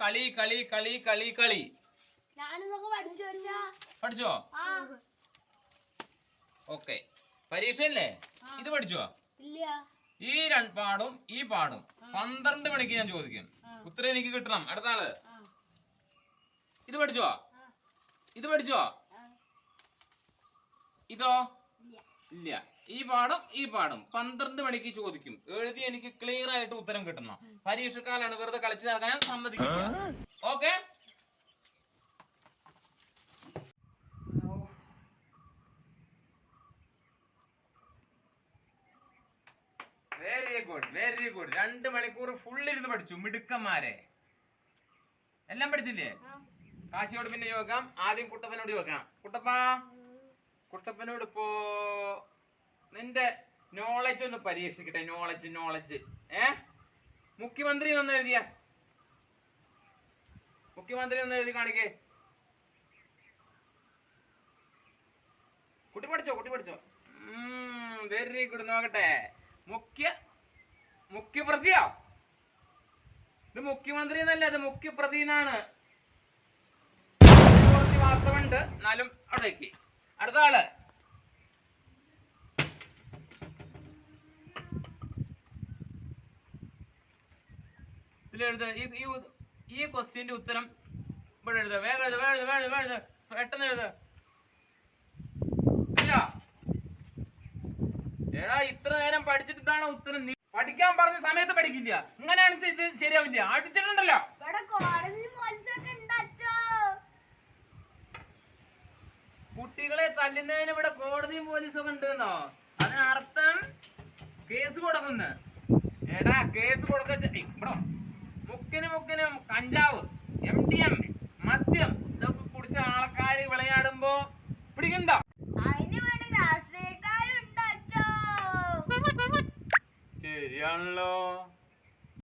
കളി കളി കളി കളി കളി. ഞാനിതൊക്കെ പഠിച്ചു ഓക്കെ. പരീക്ഷയല്ലേ? ഇത് പഠിച്ചോ ഈ രണ്ട് പാടും ഈ പാടും. പന്ത്രണ്ട് മണിക്ക് ഞാൻ ചോദിക്കും. ഉത്തരം എനിക്ക് കിട്ടണം. അടുത്ത ആൾ. ഇത് പഠിച്ചോ ഇത് പഠിച്ചോ ഇതോ? ഇല്ല. ഈ പാഠം ഈ പാഠം. പന്ത്രണ്ട് മണിക്ക് ചോദിക്കും. എഴുതി എനിക്ക് ക്ലിയർ ആയിട്ട് ഉത്തരം കിട്ടണം. പരീക്ഷക്കാലാണ് വെറുതെ കളിച്ച് നടക്കാൻ ഞാൻ സമ്മതിക്കില്ല. Okay? Very good very good രണ്ട് മണിക്കൂർ ഫുൾ ഇരുന്ന് പഠിച്ചു മിടുക്കന്മാരെ. എല്ലാം പഠിച്ചില്ലേ? കാശിയോട് പിന്നെ ചോദിക്കാം ആദ്യം കുട്ടപ്പനോട് ചോദിക്കാം. കുട്ടപ്പാ കുട്ടപ്പനോട് ഇപ്പോ നിന്റെ നോളജ് ഒന്ന് പരീക്ഷിക്കട്ടെ നോളജ് നോളജ് ഏ? മുഖ്യമന്ത്രി ഒന്ന് എഴുതിയ? മുഖ്യമന്ത്രി ഒന്ന് എഴുതി കാണിക്കേ. കുട്ടി പഠിച്ചോ കുട്ടി പഠിച്ചോ? വെരി ഗുഡ് നോക്കട്ടെ. മുഖ്യ മുഖ്യപ്രതിയോ? ഇത് മുഖ്യമന്ത്രി എന്നല്ല ഇത് മുഖ്യപ്രതി എന്നാണ്. കുറച്ച് വാസ്തവുണ്ട് എന്നാലും അവിടേക്ക്. അടുത്ത ആൾ. ഈ ഈ ഈ ഉത്തരം ഇവിടെ എഴുത വേറെ എഴുത വേറെ എഴുത വേഗം എഴുത, വേഗം എഴുത പെട്ടെന്ന് എഴുത ഇല്ല. എടാ ഇത്ര നേരം പഠിച്ചിട്ടാണ് ഉത്തരം പഠിക്കാൻ പറഞ്ഞ സമയത്ത് പഠിക്കില്ല. ഇങ്ങനെയാണെന്ന് ഇത് ശരിയാവില്ല. അടിച്ചിട്ടുണ്ടല്ലോ. തല്ലുന്നതിന് ഇവിടെ കോടതിയും പോലീസും ഒക്കെ ഉണ്ടെന്നോ? അതിനർത്ഥം കേസ് കൊടുക്കുന്നു. എടാ കേസ് കൊടുക്ക ഇവിടെ മുക്കിന് മുക്കിന് കഞ്ചാവ് എം ഡി എം മദ്യം ഇതൊക്കെ കുടിച്ച ആൾക്കാര് വിളയാടുമ്പോ പിടിക്കണ്ടോ? ശരിയാണല്ലോ.